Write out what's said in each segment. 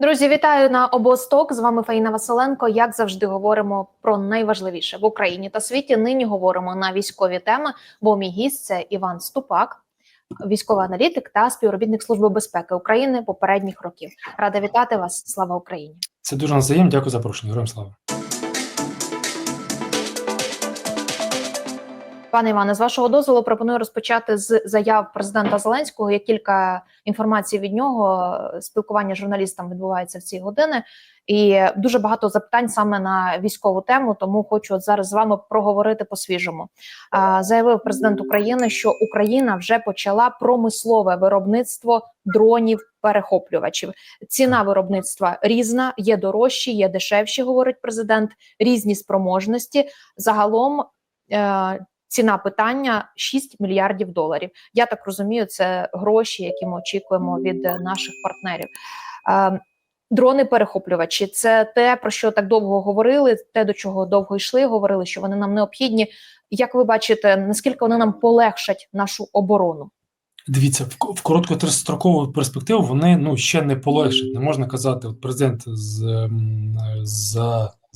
Друзі, вітаю на обосток. З вами Фаїна Василенко. Як завжди, говоримо про найважливіше в Україні та світі. Нині говоримо на військові теми. Бо мій гість це Іван Ступак, військовий аналітик та співробітник служби безпеки України попередніх років. Рада вітати вас. Слава Україні! Це дуже назаєм. Дякую за запрошення. Героям слава. Пане Іване, з вашого дозволу пропоную розпочати з заяв президента Зеленського. Є кілька інформацій від нього. Спілкування з журналістам відбувається в ці години, і дуже багато запитань саме на військову тему. Тому хочу от зараз з вами проговорити по свіжому. Заявив президент України, що Україна вже почала промислове виробництво дронів перехоплювачів. Ціна виробництва різна, є дорожчі, є дешевші. Говорить президент, різні спроможності. Загалом. Е Ціна питання 6 мільярдів доларів. Я так розумію, це гроші, які ми очікуємо від наших партнерів. Е, Дрони перехоплювачі це те, про що так довго говорили, те, до чого довго йшли, говорили, що вони нам необхідні. Як ви бачите, наскільки вони нам полегшать нашу оборону? Дивіться, в, в короткострокову перспективу вони ну ще не полегшать. Не можна казати, от президент з, з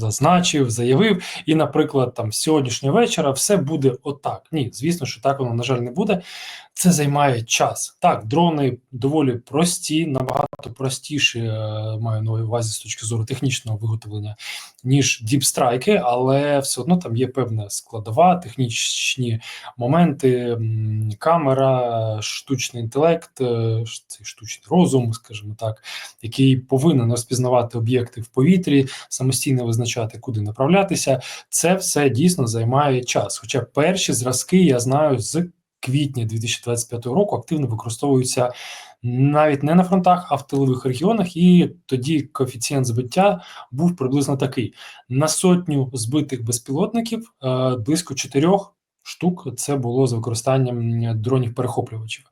зазначив, заявив, і, наприклад, там сьогоднішнього вечора все буде отак. Ні, звісно, що так воно на жаль не буде. Це займає час. Так, дрони доволі прості, набагато простіші е, маю на увазі з точки зору технічного виготовлення, ніж діпстрайки, але все одно там є певна складова, технічні моменти, камера, штучний інтелект, е, цей штучний розум, скажімо так, який повинен розпізнавати об'єкти в повітрі, самостійно визначати, куди направлятися. Це все дійсно займає час. Хоча перші зразки я знаю з квітня 2025 року активно використовуються навіть не на фронтах, а в тилових регіонах. І тоді коефіцієнт збиття був приблизно такий: на сотню збитих безпілотників е, близько чотирьох. Штук це було з використанням дронів перехоплювачів.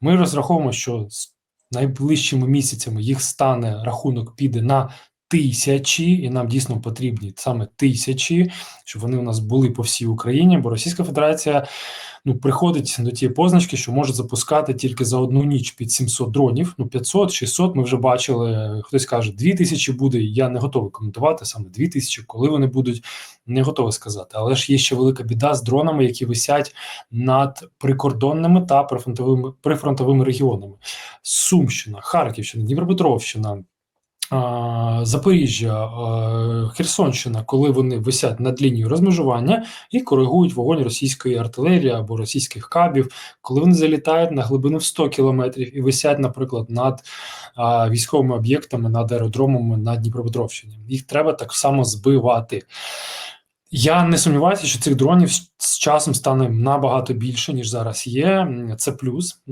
Ми розраховуємо, що з найближчими місяцями їх стане рахунок піде на тисячі, і нам дійсно потрібні саме тисячі, щоб вони у нас були по всій Україні, бо Російська Федерація ну приходить до тієї позначки, що може запускати тільки за одну ніч під 700 дронів. Ну 500, 600, Ми вже бачили. Хтось каже, 2000 буде. Я не готовий коментувати саме 2000, коли вони будуть, не готовий сказати. Але ж є ще велика біда з дронами, які висять над прикордонними та прифронтовими прифронтовими регіонами. Сумщина, Харківщина, Дніпропетровщина. Запоріжжя, Херсонщина, коли вони висять над лінією розмежування і коригують вогонь російської артилерії або російських кабів, коли вони залітають на глибину в 100 кілометрів і висять, наприклад, над військовими об'єктами, над аеродромами на Дніпропетровщині. Їх треба так само збивати. Я не сумніваюся, що цих дронів з часом стане набагато більше ніж зараз є. Це плюс.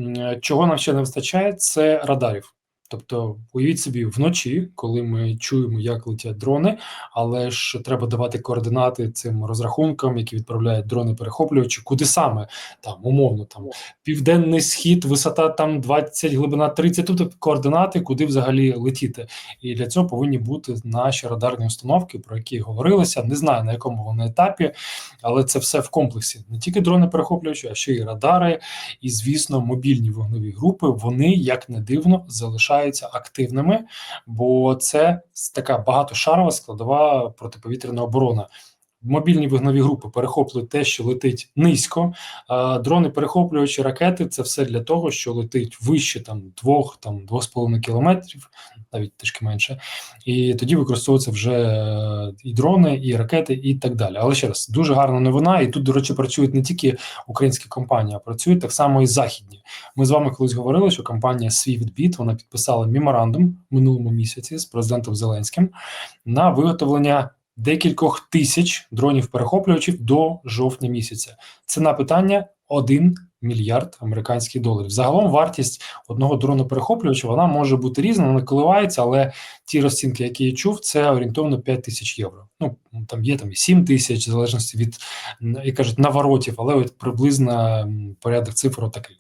Чого нам ще не вистачає, це радарів. Тобто, уявіть собі, вночі, коли ми чуємо, як летять дрони, але ж треба давати координати цим розрахункам, які відправляють дрони перехоплювачі, куди саме там умовно там південний схід, висота там 20, глибина 30, тобто координати, куди взагалі летіти. І для цього повинні бути наші радарні установки, про які говорилося. Не знаю на якому вони етапі, але це все в комплексі. Не тільки дрони перехоплювачі, а ще й радари, і звісно, мобільні вогневі групи. Вони як не дивно залишають залишаються активними, бо це така багатошарова складова протиповітряна оборона. Мобільні вигнові групи перехоплюють те, що летить низько. Дрони, перехоплюючи ракети, це все для того, що летить вище там двох, там двох з половиною кілометрів, навіть трішки менше, і тоді використовуються вже е, і дрони, і ракети, і так далі. Але ще раз дуже гарна новина. І тут, до речі, працюють не тільки українські компанії, а працюють так само і західні. Ми з вами колись говорили, що компанія SwiftBit, вона підписала меморандум минулому місяці з президентом Зеленським на виготовлення декількох тисяч дронів-перехоплювачів до жовтня місяця. Ціна питання 1 мільярд американських доларів. Загалом вартість одного дрону-перехоплювача вона може бути різна, вона коливається, але ті розцінки, які я чув, це орієнтовно 5 тисяч євро. Ну там є там і 7 тисяч, в залежності від як кажуть наворотів, але от приблизно порядок цифр такий.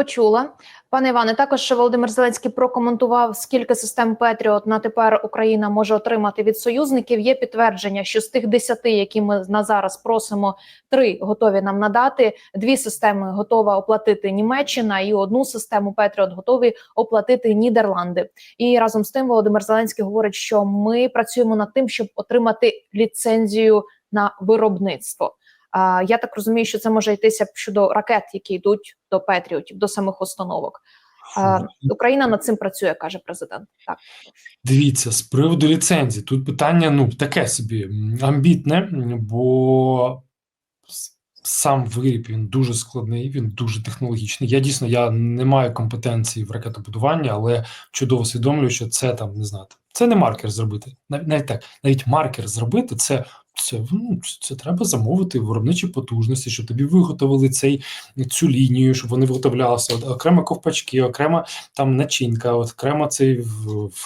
Почула. Пане Іване, також Володимир Зеленський прокоментував, скільки систем Петріот на тепер Україна може отримати від союзників. Є підтвердження, що з тих десяти, які ми на зараз просимо, три готові нам надати. Дві системи готова оплатити Німеччина, і одну систему Петріот готові оплатити Нідерланди. І разом з тим Володимир Зеленський говорить, що ми працюємо над тим, щоб отримати ліцензію на виробництво. А, я так розумію, що це може йтися щодо ракет, які йдуть до Петріотів, до самих установок. А, Україна над цим працює, каже президент. Так Дивіться, з приводу ліцензії, тут питання ну таке собі амбітне, бо сам виріб він дуже складний, він дуже технологічний. Я дійсно я не маю компетенції в ракетобудуванні, але чудово усвідомлюю, що це там не знати. Це не маркер зробити. Навіть так, навіть маркер зробити це. Це, ну, це, треба замовити виробничі потужності, щоб тобі виготовили цей цю лінію, щоб вони виготовлялися. От, окремо ковпачки, окрема там начинка, окремо цей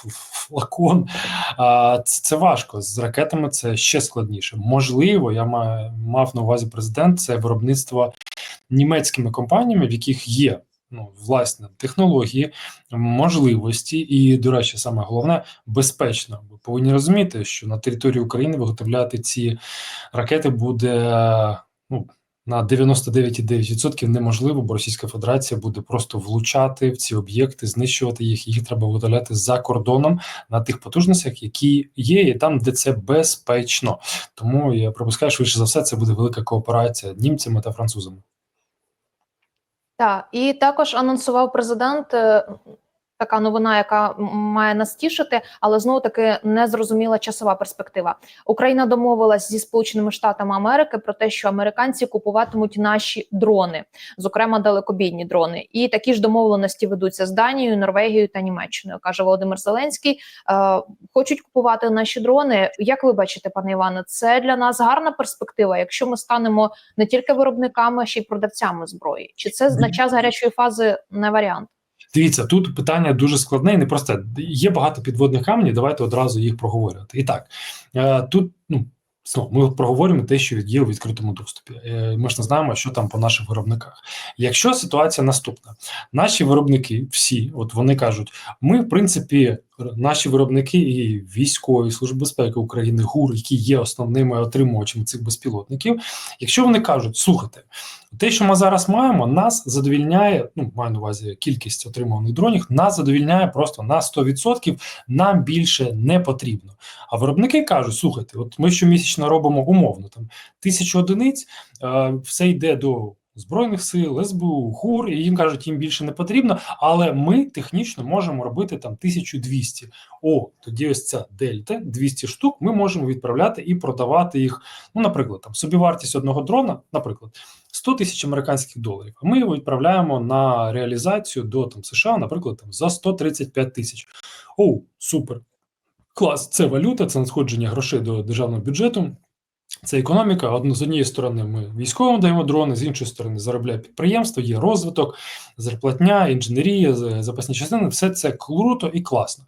флакон. А, це, це важко. З ракетами це ще складніше. Можливо, я мав на увазі президент це виробництво німецькими компаніями, в яких є ну, власне технології, можливості, і, до речі, саме головне безпечно. Ви повинні розуміти, що на території України виготовляти ці ракети буде ну, на 99,9% неможливо, бо Російська Федерація буде просто влучати в ці об'єкти, знищувати їх. Їх треба виготовляти за кордоном на тих потужностях, які є, і там, де це безпечно. Тому я пропускаю, швидше за все, це буде велика кооперація німцями та французами. Так, і також анонсував президент. Така новина, яка має нас тішити, але знову таки незрозуміла часова перспектива. Україна домовилась зі Сполученими Штатами Америки про те, що американці купуватимуть наші дрони, зокрема далекобійні дрони. І такі ж домовленості ведуться з Данією, Норвегією та Німеччиною, каже Володимир Зеленський. Е, хочуть купувати наші дрони. Як ви бачите, пане Іване, це для нас гарна перспектива, якщо ми станемо не тільки виробниками, а ще й продавцями зброї. Чи це на час гарячої фази не варіант? Дивіться, тут питання дуже складне і непросте. Є багато підводних каменів, давайте одразу їх проговорювати. І так, е, тут ну, ми проговорюємо те, що є у відкритому доступі. Е, Ми ж не знаємо, що там по наших виробниках. Якщо ситуація наступна, наші виробники, всі, от вони кажуть, ми, в принципі, наші виробники і військові служби безпеки України, ГУР, які є основними отримувачами цих безпілотників, якщо вони кажуть, слухайте, те, що ми зараз маємо, нас задовільняє. Ну, маю на увазі кількість отримуваних дронів, нас задовільняє просто на 100%, Нам більше не потрібно. А виробники кажуть: слухайте, от ми щомісячно робимо умовно там тисячу одиниць, е, все йде до. Збройних сил, СБУ, ГУР, і їм кажуть, їм більше не потрібно, але ми технічно можемо робити там 1200. О, тоді ось ця дельта, 200 штук, ми можемо відправляти і продавати їх. Ну, наприклад, там собівартість одного дрона, наприклад, 100 тисяч американських доларів. Ми його відправляємо на реалізацію до там США, наприклад, там за 135 тисяч. Оу, супер. Клас, це валюта, це надходження грошей до державного бюджету. Це економіка. З однієї сторони, ми військовим даємо дрони, з іншої сторони, заробляє підприємство, є розвиток, зарплатня, інженерія, запасні частини. Все це круто і класно.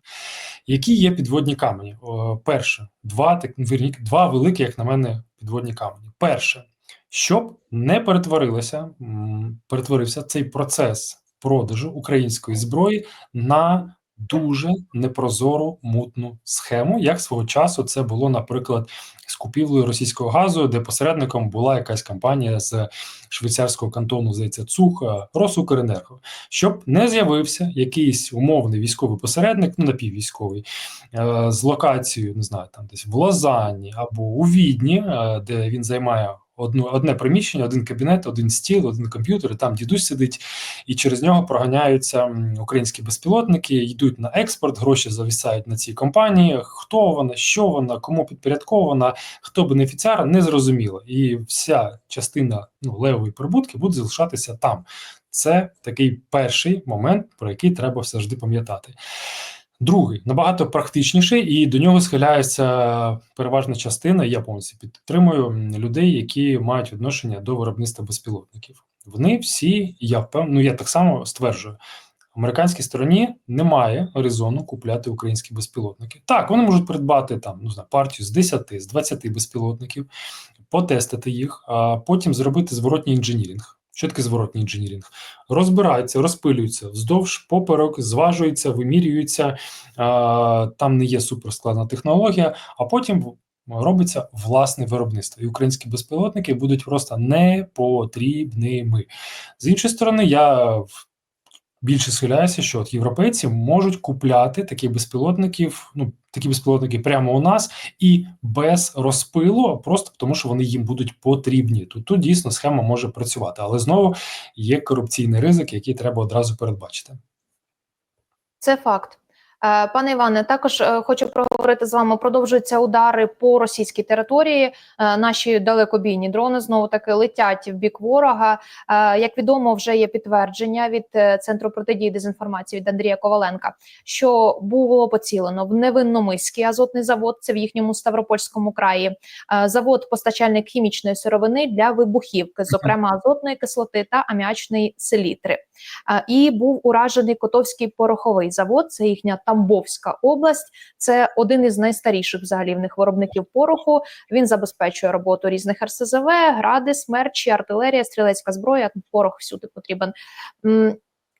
Які є підводні камені? Перше, два так вірні, два великі, як на мене, підводні камені. Перше, щоб не перетворилося, перетворився цей процес продажу української зброї на дуже непрозору мутну схему, як свого часу це було, наприклад, з купівлею російського газу, де посередником була якась компанія з швейцарського кантону, здається, ЦУХ е, Росукренерго, щоб не з'явився якийсь умовний військовий посередник, ну напіввійськовий, е, з локацією, не знаю, там десь в Лозанні або у Відні, е, де він займає одну одне приміщення, один кабінет, один стіл, один комп'ютер, і там дідусь сидить, і через нього проганяються українські безпілотники, йдуть на експорт, гроші зависають на цій компанії. Хто вона, що вона, кому підпорядкована, хто бенефіціар, не зрозуміло. І вся частина ну, левої прибутки буде залишатися там. Це такий перший момент, про який треба завжди пам'ятати. Другий набагато практичніший, і до нього схиляється переважна частина. Я повністю підтримую людей, які мають відношення до виробництва безпілотників. Вони всі, я впевнений, ну я так само стверджую, американській стороні немає резону купляти українські безпілотники. Так, вони можуть придбати там ну знаю, партію з 10, з 20 безпілотників, потестити їх, а потім зробити зворотній інженіринг. Що таке зворотній інженірінг? Розбирається, розпилюються вздовж поперек, зважується, вимірюється, Там не є суперскладна технологія, а потім робиться власне виробництво. І українські безпілотники будуть просто непотрібними. З іншої сторони, я більше схиляюся, що от європейці можуть купляти такі безпілотників, ну такі безпілотники прямо у нас і без розпилу, просто тому, що вони їм будуть потрібні. Тут, тут дійсно схема може працювати, але знову є корупційний ризик, який треба одразу передбачити. Це факт. Е, Пане Іване, також е, хочу проговорити з вами. Продовжуються удари по російській території. Е, Наші далекобійні дрони знову таки летять в бік ворога. Як відомо, вже є підтвердження від центру протидії дезінформації від Андрія Коваленка, що було поцілено в невинномиський азотний завод. Це в їхньому Ставропольському краї. Завод постачальник хімічної сировини для вибухівки, зокрема азотної кислоти та аміачної селітри. І був уражений Котовський пороховий завод. Це їхня Тамбовська область. Це один із найстаріших взагалі в них виробників пороху. Він забезпечує роботу різних РСЗВ, гради, смерчі, артилерія, стрілецька зброя. Порох всюди потрібен.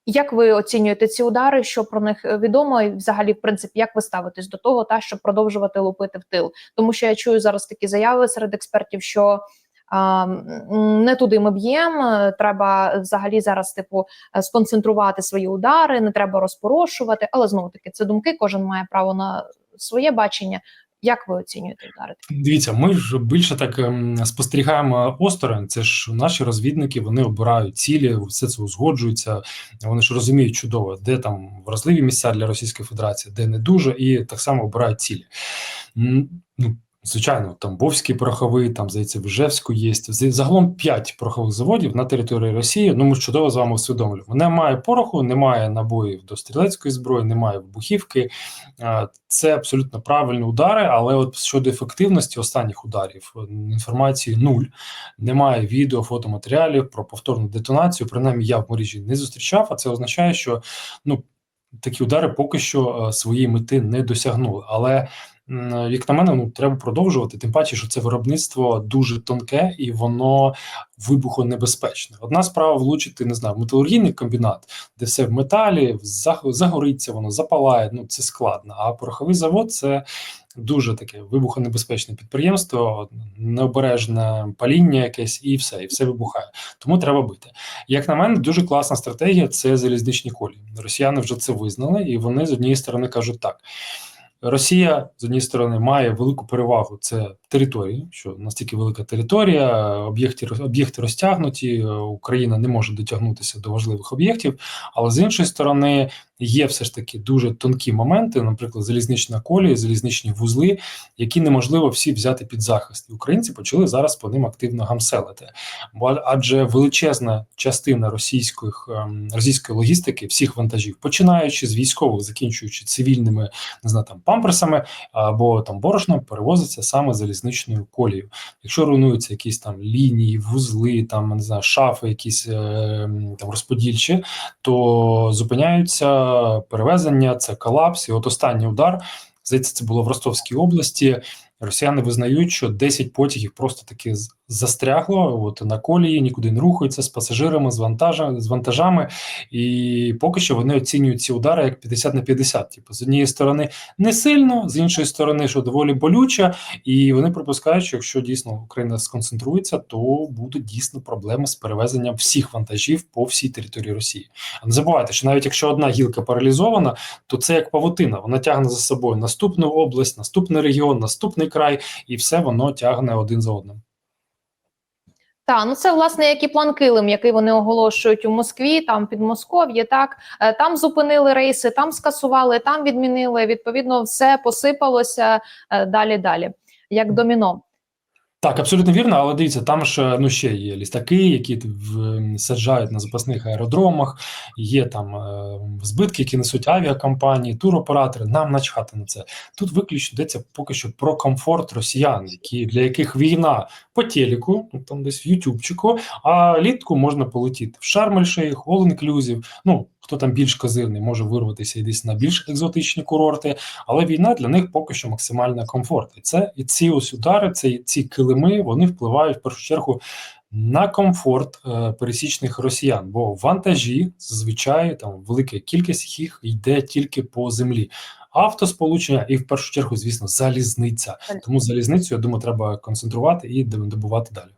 Як ви оцінюєте ці удари? Що про них е, відомо? І взагалі, в принципі, як ви ставитесь до того, та щоб продовжувати лупити в тил? Тому що я чую зараз такі заяви серед експертів, що не туди ми б'ємо. Треба взагалі зараз, типу, сконцентрувати свої удари, не треба розпорошувати. Але знову таки, це думки. Кожен має право на своє бачення. Як ви оцінюєте удари? Дивіться, ми ж більше так ем, спостерігаємо осторонь. Це ж наші розвідники, вони обирають цілі, все це узгоджується. Вони ж розуміють чудово, де там вразливі місця для Російської Федерації, де не дуже, і так само обирають цілі. Ну, звичайно, Тамбовський пороховий, там в є. Загалом п'ять порохових заводів на території Росії. Ну, ми чудово з вами усвідомлюємо. Немає пороху, немає набоїв до стрілецької зброї, немає вибухівки. Це абсолютно правильні удари, але от щодо ефективності останніх ударів інформації нуль. Немає відео, фотоматеріалів про повторну детонацію. Принаймні, я в мережі не зустрічав. А це означає, що ну такі удари поки що е, своєї мети не досягнули. Але як на мене, ну треба продовжувати. Тим паче, що це виробництво дуже тонке і воно вибухонебезпечне. Одна справа влучити, не знаю, металургійний комбінат, де все в металі, заг- загориться, воно запалає. Ну це складно. А пороховий завод це дуже таке вибухонебезпечне підприємство, необережне паління якесь, і все, і все вибухає. Тому треба бити. Як на мене, дуже класна стратегія це залізничні колії. Росіяни вже це визнали, і вони з однієї сторони кажуть так. Росія з однієї сторони має велику перевагу це території, що настільки велика територія, об'єкти об'єкти розтягнуті. Україна не може дотягнутися до важливих об'єктів, але з іншої сторони є все ж таки дуже тонкі моменти, наприклад, залізнична колія, залізничні вузли, які неможливо всі взяти під захист. І українці почали зараз по ним активно гамселити. Бо адже величезна частина російських ем, російської логістики, всіх вантажів, починаючи з військових, закінчуючи цивільними, не знаю, там памперсами або там борошном, перевозиться саме залізничною колією. Якщо руйнуються якісь там лінії, вузли, там не знаю, шафи, якісь е, там розподільчі, то зупиняються перевезення, це колапс. І от останній удар, здається, це було в Ростовській області. Росіяни визнають, що 10 потягів просто таки застрягло от на колії, нікуди не рухаються з пасажирами, з вантажа, з вантажами. І поки що вони оцінюють ці удари як 50 на 50. Типу, з однієї сторони не сильно, з іншої сторони, що доволі болюче, і вони припускають, що якщо дійсно Україна сконцентрується, то будуть дійсно проблеми з перевезенням всіх вантажів по всій території Росії. А не забувайте, що навіть якщо одна гілка паралізована, то це як павутина. Вона тягне за собою наступну область, наступний регіон, наступний край, і все воно тягне один за одним. Та ну це власне як і план Килим, який вони оголошують у Москві, там під Москов'є. Так Е, там зупинили рейси, там скасували, там відмінили. Відповідно, все посипалося е, далі. Далі, як доміно. Так, абсолютно вірно, але дивіться, там ж ну ще є літаки, які в, саджають на запасних аеродромах, є там е, збитки, які несуть авіакомпанії, туроператори. Нам начхати на це. Тут виключно йдеться поки що про комфорт росіян, які для яких війна по телеку, ну там десь в Ютубчику, а літку можна полетіти в Шарм-ель-Шейх, All-Inclusive, Ну хто там більш козирний, може вирватися і десь на більш екзотичні курорти. Але війна для них поки що максимально комфорт. І це і ці ось удари, ці, ці килими вони впливають в першу чергу на комфорт е, пересічних росіян, бо вантажі зазвичай там велика кількість їх йде тільки по землі. Автосполучення і в першу чергу, звісно, залізниця. Тому залізницю, я думаю, треба концентрувати і добувати далі.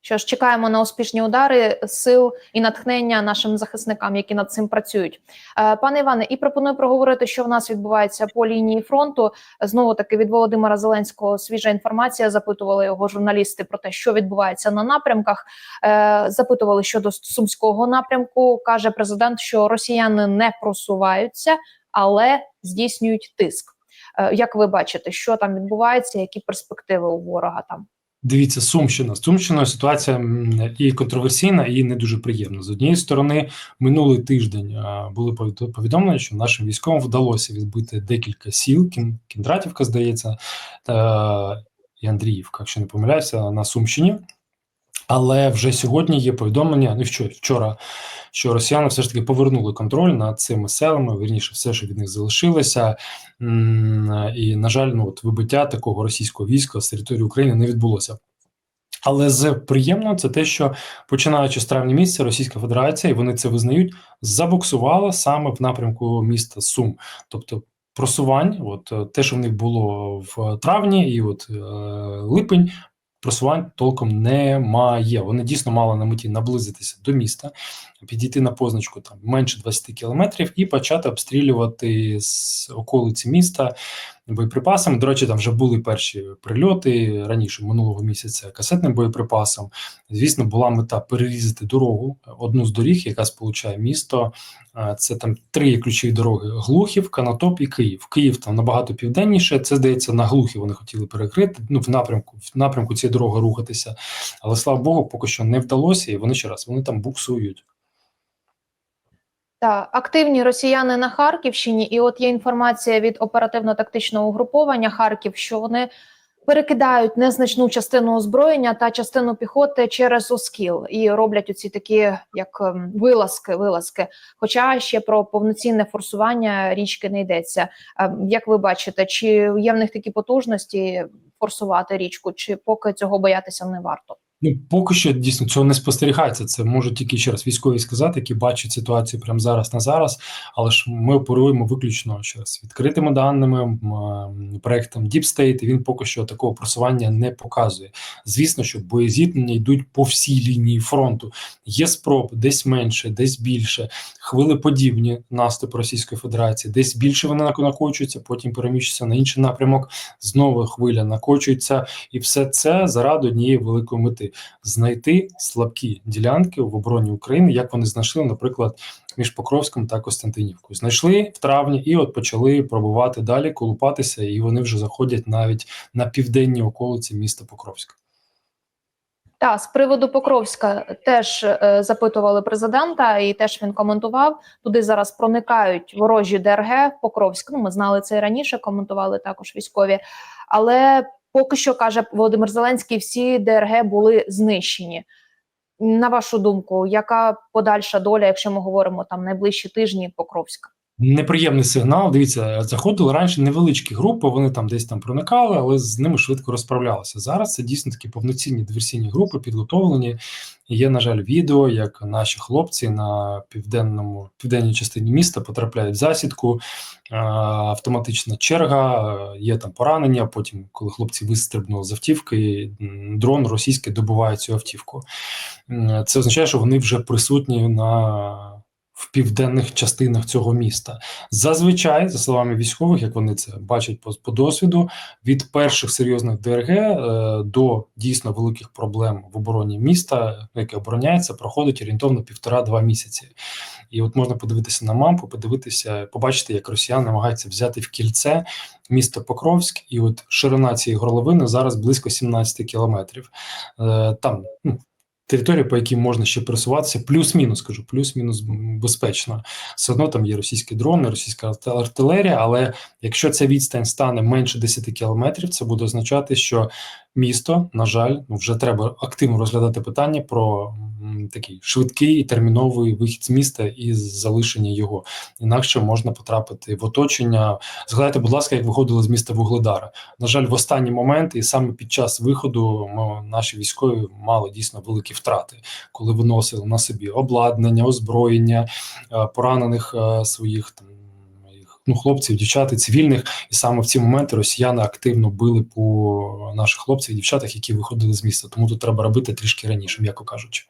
Що ж, чекаємо на успішні удари сил і натхнення нашим захисникам, які над цим працюють. Е, Пане Іване, і пропоную проговорити, що в нас відбувається по лінії фронту. Знову таки від Володимира Зеленського свіжа інформація. Запитували його журналісти про те, що відбувається на напрямках. Е, Запитували щодо сумського напрямку. каже президент, що росіяни не просуваються, але здійснюють тиск. Е, Як ви бачите, що там відбувається, які перспективи у ворога там? Дивіться, Сумщина. З Сумщиною ситуація і контроверсійна, і не дуже приємна. З однієї сторони, минулий тиждень були повід- повідомлення, що нашим військовим вдалося відбити декілька сіл, Кін, Кіндратівка, здається, та, і Андріївка, якщо не помиляюся, на Сумщині. Але вже сьогодні є повідомлення, ну вчора, вчора, що росіяни все ж таки повернули контроль над цими селами. Вірніше, все, що від них залишилося. І, на жаль, ну от вибиття такого російського війська з території України не відбулося. Але з приємного це те, що починаючи з травня місяця, Російська Федерація, і вони це визнають, забуксувала саме в напрямку міста Сум, тобто. Просувань, от е, те, що в них було в травні, і от е, липень, просувань толком немає. Вони дійсно мали на меті наблизитися до міста, підійти на позначку там менше 20 кілометрів і почати обстрілювати з околиці міста боєприпасами. До речі, там вже були перші прильоти раніше минулого місяця касетним боєприпасом. Звісно, була мета перерізати дорогу, одну з доріг, яка сполучає місто. Це там три ключові дороги: Глухів, Канатоп і Київ. Київ там набагато південніше. Це здається на Глухів. Вони хотіли перекрити. Ну в напрямку в напрямку цієї дороги рухатися. Але слава Богу, поки що не вдалося, і вони ще раз вони там буксують. Так, активні росіяни на Харківщині, і от є інформація від оперативно-тактичного угруповання Харків, що вони перекидають незначну частину озброєння та частину піхоти через Оскіл і роблять оці такі як ем, вилазки, вилазки. Хоча ще про повноцінне форсування річки не йдеться. Ем, Як ви бачите, чи є в них такі потужності форсувати річку, чи поки цього боятися не варто? Ну, поки що дійсно цього не спостерігається. Це можуть тільки ще раз військові сказати, які бачать ситуацію прямо зараз на зараз. Але ж ми оперуємо виключно ще раз відкритими даними проектом Deep State, і Він поки що такого просування не показує. Звісно, що боєзіткнення йдуть по всій лінії фронту. Є спроб десь менше, десь більше. Хвилеподібні наступ Російської Федерації, десь більше вони накочуються, потім переміщуються на інший напрямок. Знову хвиля накочується, і все це заради однієї великої мети знайти слабкі ділянки в обороні України, як вони знайшли, наприклад, між Покровськом та Костянтинівкою. Знайшли в травні і от почали пробувати далі, колупатися, і вони вже заходять навіть на південні околиці міста Покровська. Так, з приводу Покровська теж е, запитували президента, і теж він коментував. Туди зараз проникають ворожі ДРГ Покровськ. Ну, ми знали це і раніше, коментували також військові. Але поки що каже Володимир Зеленський, всі ДРГ були знищені. На вашу думку, яка подальша доля, якщо ми говоримо там найближчі тижні Покровська? Неприємний сигнал. Дивіться, заходили раніше невеличкі групи, вони там десь там проникали, але з ними швидко розправлялися. Зараз це дійсно такі повноцінні диверсійні групи, підготовлені. Є, на жаль, відео, як наші хлопці на південному південній частині міста потрапляють в засідку, автоматична черга, є там поранення. Потім, коли хлопці вистрибнули з автівки, дрон російський добиває цю автівку. Це означає, що вони вже присутні на в південних частинах цього міста. Зазвичай, за словами військових, як вони це бачать по, по досвіду, від перших серйозних ДРГ е, до дійсно великих проблем в обороні міста, яке обороняється, проходить орієнтовно півтора-два місяці. І от можна подивитися на мапу, подивитися, побачити, як росіяни намагаються взяти в кільце місто Покровськ, і от ширина цієї горловини зараз близько 17 кілометрів. Е, там ну, територія, по якій можна ще пересуватися, плюс-мінус кажу, плюс-мінус безпечно. Все одно там є російські дрони, російська арт- артилерія. Але якщо ця відстань стане менше 10 кілометрів, це буде означати, що місто, на жаль, ну вже треба активно розглядати питання про такий швидкий і терміновий вихід з міста і залишення його. Інакше можна потрапити в оточення. Згадайте, будь ласка, як виходили з міста Вугледара. На жаль, в останній момент, і саме під час виходу, ми, наші військові мали дійсно великі втрати, коли виносили на собі обладнання, озброєння, е, поранених е, своїх там. Ну, хлопців, дівчат цивільних, і саме в ці моменти росіяни активно били по наших хлопцях і дівчатах, які виходили з міста. Тому тут треба робити трішки раніше, м'яко кажучи.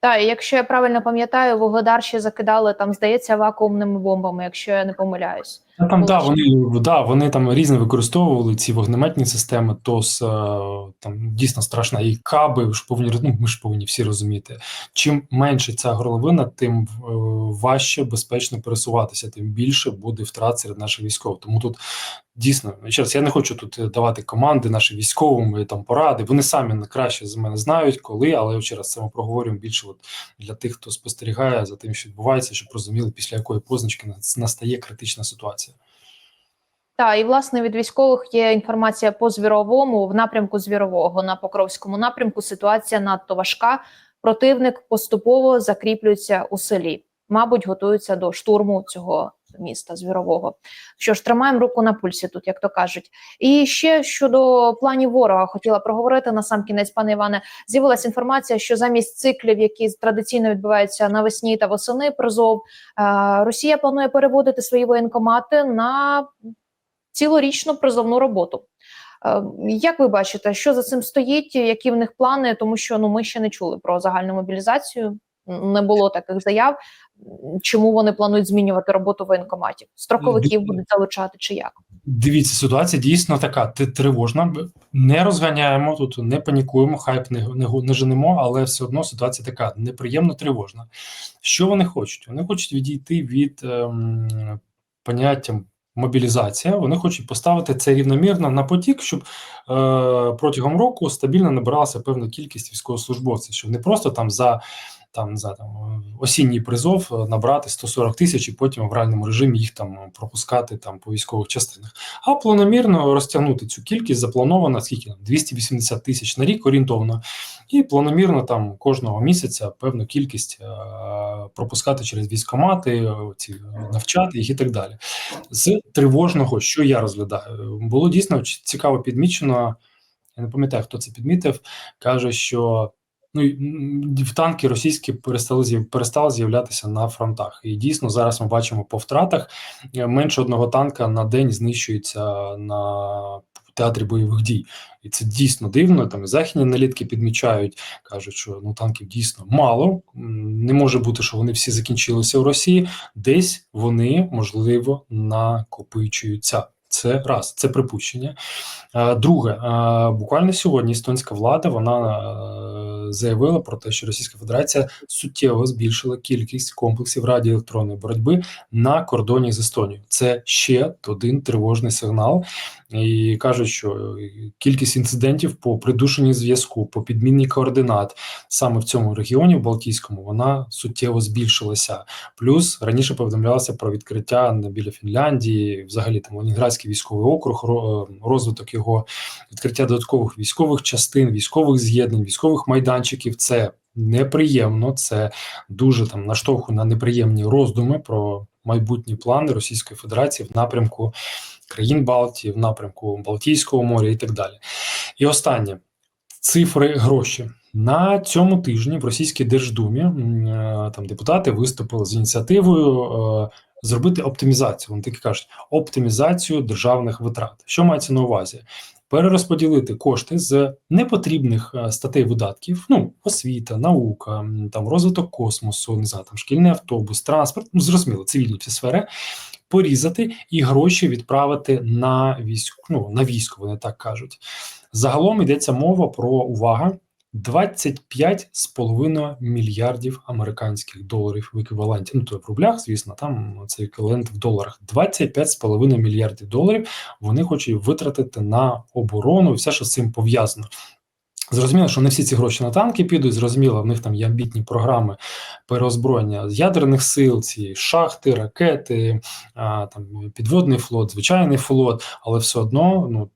Так, і якщо я правильно пам'ятаю, Вугледар ще закидали там, здається, вакуумними бомбами, якщо я не помиляюсь. Та Там да, вони да, вони там різно використовували ці вогнеметні системи. ТОС е, там дійсно страшна. І каби ж повинні ну, ми ж повинні всі розуміти. Чим менше ця горловина, тим е, важче безпечно пересуватися, тим більше буде втрат серед наших військових. Тому тут дійсно ще раз, я не хочу тут е, давати команди нашим військовим і там поради. Вони самі краще з мене знають, коли, але ще раз це ми проговорюємо більше от для тих, хто спостерігає за тим, що відбувається, щоб розуміли, після якої позначки нас- настає критична ситуація. Так, і власне від військових є інформація по звіровому в напрямку звірового на Покровському напрямку. Ситуація надто важка. Противник поступово закріплюється у селі. Мабуть, готуються до штурму цього міста звірового. Що ж, тримаємо руку на пульсі тут, як то кажуть. І ще щодо планів ворога хотіла проговорити на сам кінець, пане Іване. З'явилася інформація, що замість циклів, які традиційно відбуваються навесні та восени, призов е, Росія планує переводити свої воєнкомати на цілорічну призовну роботу. Е, Як ви бачите, що за цим стоїть? Які в них плани? Тому що ну ми ще не чули про загальну мобілізацію, не було таких заяв. Чому вони планують змінювати роботу воєнкоматів? Строковиків будуть залучати чи як? Дивіться, ситуація дійсно така тривожна. Не розганяємо тут, не панікуємо, хайп не, не, не женемо, але все одно ситуація така неприємно тривожна. Що вони хочуть? Вони хочуть відійти від ем, поняття мобілізація. Вони хочуть поставити це рівномірно на потік, щоб е, протягом року стабільно набиралася певна кількість військовослужбовців, щоб не просто там за там не знаю, там осінній призов е, набрати 140 тисяч і потім в реальному режимі їх там пропускати там по військових частинах, а планомірно розтягнути цю кількість заплановано скільки там 280 тисяч на рік орієнтовно, і планомірно там кожного місяця певну кількість е, пропускати через військомати, е, ці навчати їх і так далі. З тривожного, що я розглядаю, було дійсно цікаво підмічено. Я не пам'ятаю, хто це підмітив. каже, що ну в танки російські перестали перестали з'являтися на фронтах. І дійсно зараз ми бачимо по втратах е, менше одного танка на день знищується на театрі бойових дій. І це дійсно дивно. Там західні аналітики підмічають, кажуть, що ну танків дійсно мало. Не може бути, що вони всі закінчилися у Росії. Десь вони можливо накопичуються. Це раз, це припущення. Друге, буквально сьогодні естонська влада вона е, заявила про те, що Російська Федерація суттєво збільшила кількість комплексів радіоелектронної боротьби на кордоні з Естонією. Це ще один тривожний сигнал. І кажуть, що кількість інцидентів по придушенні зв'язку, по підміні координат саме в цьому регіоні, в Балтійському, вона суттєво збільшилася. Плюс раніше повідомлялося про відкриття на- біля Фінляндії, взагалі там Ленінградський військовий округ, розвиток його, відкриття додаткових військових частин, військових з'єднань, військових майданчиків. Це неприємно, це дуже там наштовхує на неприємні роздуми про майбутні плани Російської Федерації в напрямку країн Балтії, в напрямку Балтійського моря і так далі. І останнє цифри гроші. На цьому тижні в російській держдумі е, там депутати виступили з ініціативою е, зробити оптимізацію. Вони таки кажуть, оптимізацію державних витрат. Що мається на увазі? Перерозподілити кошти з непотрібних е, статей видатків, ну освіта, наука, там розвиток космосу, не знаю, там шкільний автобус, транспорт, ну зрозуміло, цивільні ці сфери, порізати і гроші відправити на військо, ну, на військо, вони так кажуть. Загалом йдеться мова про увага 25,5 мільярдів американських доларів в еквіваленті. Ну то в рублях, звісно, там це еквівалент в доларах. 25,5 мільярдів доларів вони хочуть витратити на оборону і все, що з цим пов'язано. Зрозуміло, що не всі ці гроші на танки підуть. Зрозуміло, в них там є амбітні програми переозброєння ядерних сил, ці шахти, ракети, а, там підводний флот, звичайний флот, але все одно ну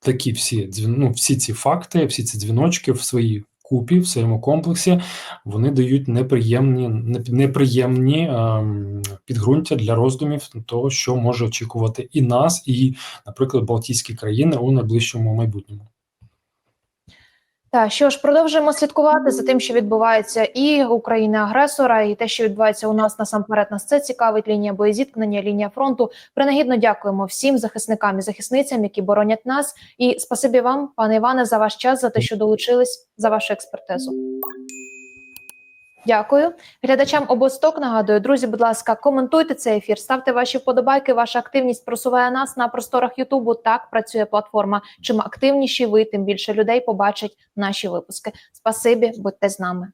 такі всі ну, всі ці факти, всі ці дзвіночки в своїй купі, в своєму комплексі, вони дають неприємні, неп- неприємні ем, підґрунтя для роздумів того, що може очікувати і нас, і, наприклад, Балтійські країни у найближчому майбутньому. Та що ж, продовжуємо слідкувати за тим, що відбувається і України агресора, і те, що відбувається у нас насамперед нас це цікавить. Лінія боєзіткнення, лінія фронту. Принагідно дякуємо всім захисникам і захисницям, які боронять нас. І спасибі вам, пане Іване, за ваш час, за те, що долучились, за вашу експертизу. Дякую глядачам обосток. Нагадую, друзі, будь ласка, коментуйте цей ефір, ставте ваші вподобайки. Ваша активність просуває нас на просторах Ютубу. Так працює платформа. Чим активніші ви, тим більше людей побачать наші випуски. Спасибі, будьте з нами.